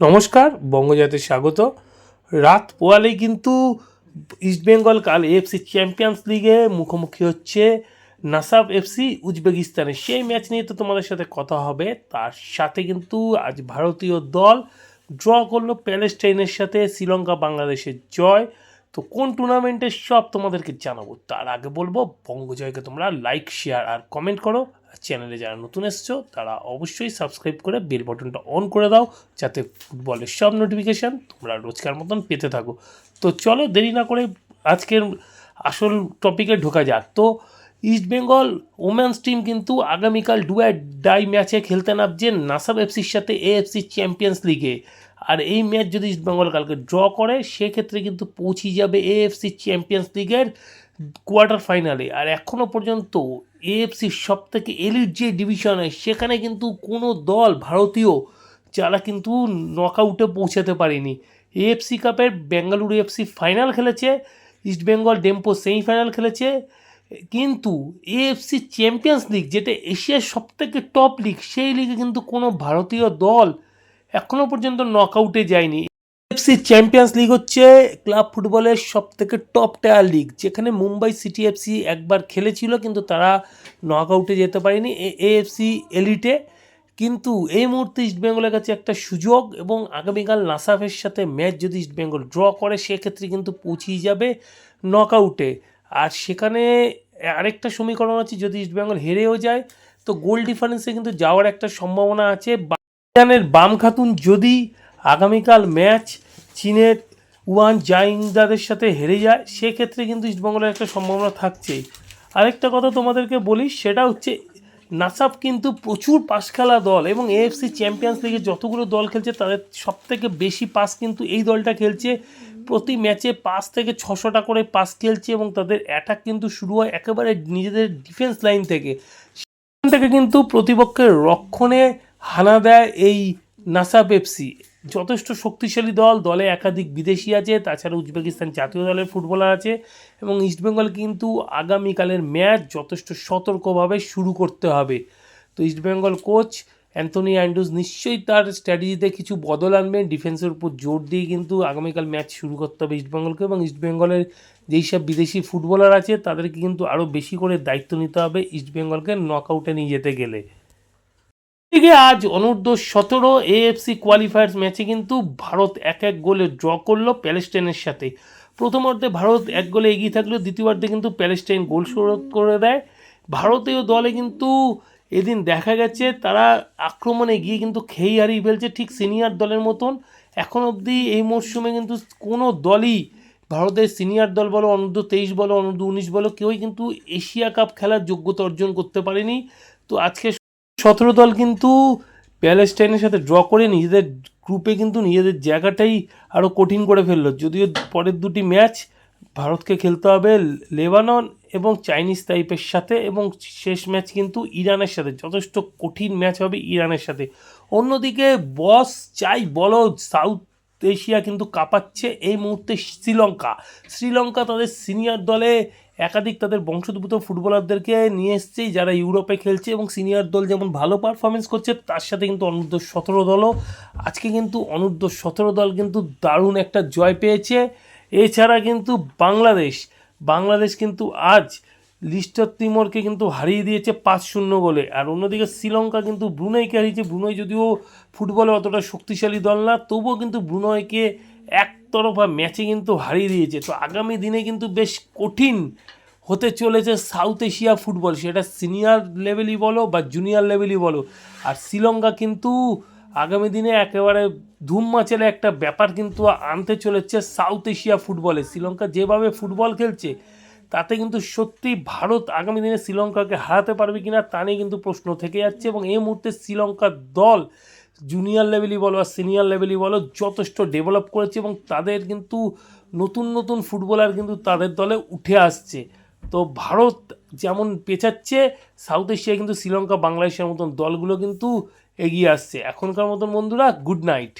নমস্কার বঙ্গজাতে স্বাগত। রাত পোয়ালেই কিন্তু ইস্টবেঙ্গল কাল এফসি চ্যাম্পিয়ন্স লিগে মুখোমুখি হচ্ছে নাসাব এফসি উজবেকিস্তানে সেই ম্যাচ নিয়ে তো তোমাদের সাথে কথা হবে। তার সাথে কিন্তু আজ ভারতীয় দল ড্র করল প্যালেস্টাইনের সাথে শ্রীলঙ্কা বাংলাদেশের জয়। তো কোন টুর্নামেন্টের সব তোমাদেরকে জানাব? তার আগে বলব, বঙ্গজয়কে তোমরা লাইক শেয়ার আর কমেন্ট করো। আর চ্যানেলে যারা নতুন এসছো, তারা অবশ্যই সাবস্ক্রাইব করে বেল বাটনটা অন করে দাও, যাতে ফুটবলের সব নোটিফিকেশান তোমরা রোজকার মতন পেতে থাকো। তো চলো দেরি না করে আজকের আসল টপিকে ঢোকা যাক। তো ইস্টবেঙ্গল ওমেন্স টিম কিন্তু আগামীকাল ডু অ্যাট ডাই ম্যাচে খেলতে নামছে নাসাব এফসির সাথে এএফসি চ্যাম্পিয়ন্স লিগে আর এই ম্যাচ যদি ইস্টবেঙ্গল কালকে ড্র করে, সেক্ষেত্রে কিন্তু পৌঁছে যাবে এএফসি চ্যাম্পিয়ন্স লিগের কোয়ার্টার ফাইনালে আর এখনও পর্যন্ত এএফসির সব থেকে এলিট যে ডিভিশনে সেখানে কিন্তু কোনো দল ভারতীয় যারা কিন্তু নকআউটে পৌঁছাতে পারেনি। এএফসি কাপের বেঙ্গালুরু এফসি ফাইনাল খেলেছে ইস্টবেঙ্গল ডেম্পো সেমিফাইনাল খেলেছে, কিন্তু এএফসি চ্যাম্পিয়ন্স লিগ যেটা এশিয়ার সবথেকে টপ লিগ সেই লিগে কিন্তু কোনো ভারতীয় দল এখনও পর্যন্ত নকআউটে যায়নি। এফসি চ্যাম্পিয়ন্স লিগ হচ্ছে ক্লাব ফুটবলের সব থেকে টপ টায়ার লিগ যেখানে মুম্বাই সিটি এফসি একবার খেলেছিল, কিন্তু তারা নকআউটে যেতে পারেনি এএফসি এলিটে কিন্তু এই মুহূর্তে ইস্টবেঙ্গলের কাছে একটা সুযোগ এবং আগামীকাল নাসাফের সাথে ম্যাচ যদি ইস্টবেঙ্গল ড্র করে, সেক্ষেত্রে কিন্তু পৌঁছিয়ে যাবে নকআউটে আর সেখানে আরেকটা সমীকরণ আছে, যদি ইস্টবেঙ্গল হেরেও যায়, তো গোল ডিফারেন্সে কিন্তু যাওয়ার একটা সম্ভাবনা আছে। বাজানের বাম খাতুন যদি আগামীকাল ম্যাচ চীনের ওয়ান জাইংদাদের সাথে হেরে যায়, সেক্ষেত্রে কিন্তু ইস্টবেঙ্গলের একটা সম্ভাবনা থাকছে। আরেকটা কথা তোমাদেরকে বলি, সেটা হচ্ছে নাসাব কিন্তু প্রচুর পাস খেলা দল এবং এএফসি চ্যাম্পিয়ন্স লিগে যতগুলো দল খেলছে, তাদের সব থেকে বেশি পাস কিন্তু এই দলটা খেলছে। প্রতি ম্যাচে পাঁচ থেকে ছশোটা করে পাস খেলছে এবং তাদের অ্যাটাক কিন্তু শুরু হয় একেবারে নিজেদের ডিফেন্স লাইন থেকে। সেখান থেকে কিন্তু প্রতিপক্ষের রক্ষণে হানা দেয় এই নাসা পেপসি। যথেষ্ট শক্তিশালী দল, দলে একাধিক বিদেশি আছে, তাছাড়া উজবেকিস্তান জাতীয় দলের ফুটবলার আছে, এবং ইস্টবেঙ্গল কিন্তু আগামীকালের ম্যাচ যথেষ্ট সতর্কভাবে শুরু করতে হবে। তো ইস্টবেঙ্গল কোচ অ্যান্থনি অ্যান্ড্রুজ নিশ্চয়ই তার স্ট্র্যাটেজিতে কিছু বদল আনবেন। ডিফেন্সের উপর জোর দিয়ে কিন্তু আগামীকাল ম্যাচ শুরু করতে হবে ইস্টবেঙ্গলকে এবং ইস্টবেঙ্গলের যেই সব বিদেশি ফুটবলার আছে, তাদেরকে কিন্তু আরও বেশি করে দায়িত্ব নিতে হবে ইস্টবেঙ্গলকে নকআউটে নিয়ে যেতে গেলে। এদিকে আজ অনূর্ধ্ব সতেরো এএফসি কোয়ালিফায়ার্স ম্যাচে কিন্তু ভারত এক এক গোলে ড্র করল প্যালেস্টাইনের সাথে। প্রথমার্ধে ভারত এক গোলে এগিয়ে থাকলেও দ্বিতীয়ার্ধে কিন্তু প্যালেস্টাইন গোল শোধ করে দেয়। ভারতীয় দলে কিন্তু এদিন দেখা গেছে তারা আক্রমণে গিয়ে কিন্তু খেই হারিয়ে ফেলছে ঠিক সিনিয়র দলের মতন। এখন অবধি এই মরশুমে কিন্তু কোনো দলই ভারতের সিনিয়র দল বলো, অনূর্ধ্ব তেইশ বলো, অনূর্ধ্ব উনিশ বলো, কেউই কিন্তু এশিয়া কাপ খেলার যোগ্যতা অর্জন করতে পারেনি। তো আজকে সতেরো দল কিন্তু প্যালেস্টাইনের সাথে ড্র করে নিজেদের গ্রুপে কিন্তু নিজেদের জায়গাটাই আরও কঠিন করে ফেলল। যদিও পরের দুটি ম্যাচ ভারতকে খেলতে হবে লেবানন এবং চাইনিজ টাইপের সাথে এবং শেষ ম্যাচ কিন্তু ইরানের সাথে। যথেষ্ট কঠিন ম্যাচ হবে ইরানের সাথে। অন্যদিকে বস চাই বলো সাউথ এশিয়া কিন্তু কাঁপাচ্ছে, এই মুহূর্তে শ্রীলঙ্কা। শ্রীলঙ্কা তাদের সিনিয়র দলে একাধিক তাদের বংশোদ্ভূত ফুটবলারদেরকে নিয়ে এসছে, যারা ইউরোপে খেলছে এবং সিনিয়র দল যেমন ভালো পারফরমেন্স করছে, তার সাথে কিন্তু অনূর্ধ্ব সতেরো দলও। আজকে কিন্তু অনূর্ধ্ব সতেরো দল কিন্তু দারুণ একটা জয় পেয়েছে। এছাড়া কিন্তু বাংলাদেশ বাংলাদেশ কিন্তু আজ লিস্টার তিমরকে কিন্তু হারিয়ে দিয়েছে পাঁচ শূন্য গোলে। আর অন্যদিকে শ্রীলঙ্কা কিন্তু ব্রুনাইকে হারিয়েছে। ব্রুনাই যদিও ফুটবলে অতটা শক্তিশালী দল না, তবুও কিন্তু ব্রুনয়কে একতরফা ম্যাচে কিন্তু হারিয়ে দিয়েছে। তো আগামী দিনে কিন্তু বেশ কঠিন হতে চলেছে সাউথ এশিয়া ফুটবল। সেটা সিনিয়র লেভেলই বলো বা জুনিয়র লেভেলই বলো। আর শ্রীলঙ্কা কিন্তু আগামী দিনে একেবারে ধুম মাচেলে একটা ব্যাপার কিন্তু আনতে চলেছে সাউথ এশিয়া ফুটবলে। শ্রীলঙ্কা যেভাবে ফুটবল খেলছে তাতে কিন্তু সত্যি ভারত আগামী দিনে শ্রীলঙ্কাকে হারাতে পারবে কিনা তা নিয়ে কিন্তু প্রশ্ন থেকে যাচ্ছে এবং এই মুহূর্তে শ্রীলঙ্কার দল জুনিয়র লেভেলই বলো আর সিনিয়র লেভেলই বলো যথেষ্ট ডেভেলপ করেছে এবং তাদের কিন্তু নতুন নতুন ফুটবলার কিন্তু তাদের দলে উঠে আসছে। তো ভারত যেমন পেঁচাচ্ছে সাউথ এশিয়া কিন্তু শ্রীলঙ্কা বাংলাদেশের মতন দলগুলো কিন্তু এগিয়ে আসছে। এখনকার মতন বন্ধুরা গুড নাইট